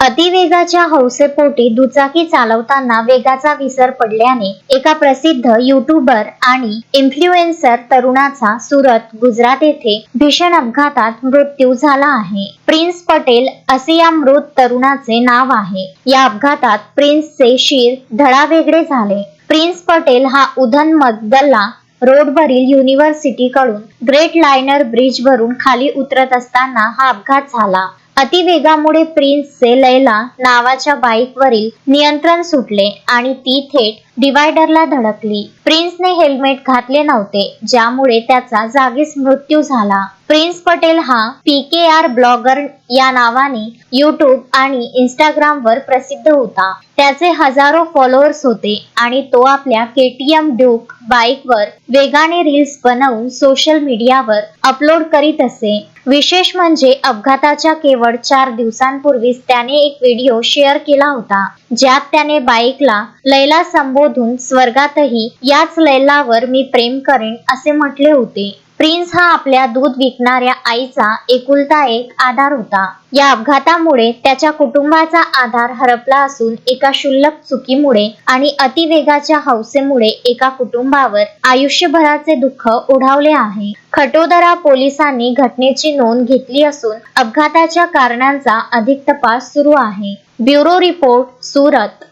अतिवेगाच्या हौसेपोटी दुचाकी चालवताना वेगाचा विसर पडल्याने एका प्रसिद्ध युट्यूबर आणि इन्फ्लुएन्सर तरुणाचा सुरत गुजरात येथे भीषण अपघातात मृत्यू झाला आहे. प्रिन्स पटेल असे या मृत तरुणाचे नाव आहे. या अपघातात प्रिन्सचे शिर धडावेगळे झाले. प्रिन्स पटेल हा उधन गल्ला रोडवरील युनिव्हर्सिटीकडून ग्रेट लायनर ब्रिज वरून खाली उतरत असताना हा अपघात झाला. अतिवेगामुळे प्रिन्सचे लैला नावाच्या बाईकवरील नियंत्रण सुटले आणि ती थेट डिवायडरला धडकली. प्रिन्सने हेल्मेट घातले नव्हते ज्यामुळे त्याचा जागीच मृत्यू झाला. प्रिन्स पटेल हा पी के आर ब्लॉगर या नावाने युट्यूब आणि इंस्टाग्राम वर प्रसिद्ध होता. त्याचे हजारो फॉलोअर्स होते आणि तो आपल्या के टी एम ड्यूक बाईकवर वेगाने रील्स बनवून सोशल मीडियावर अपलोड करीत असे. विशेष म्हणजे अपघाताच्या केवळ चार दिवसांपूर्वीच त्याने एक व्हिडिओ शेअर केला होता ज्यात त्याने बाईकला लैला संबोधून स्वर्गातही याच लैलावर मी प्रेम करेन असे म्हटले होते. प्रिन्स हा आपल्या दूध विकणाऱ्या आईचा एकुलता एक आधार होता. या अपघातामुळे त्याच्या कुटुंबाचा आधार हरपला असून एका क्षुल्लक चुकीमुळे आणि अतिवेगाच्या हौसेमुळे एका कुटुंबावर आयुष्यभराचे दुःख ओढावले आहे. खटोदरा पोलिसांनी घटनेची नोंद घेतली असून अपघाताच्या कारणांचा अधिक तपास सुरू आहे. Bureau report Surat.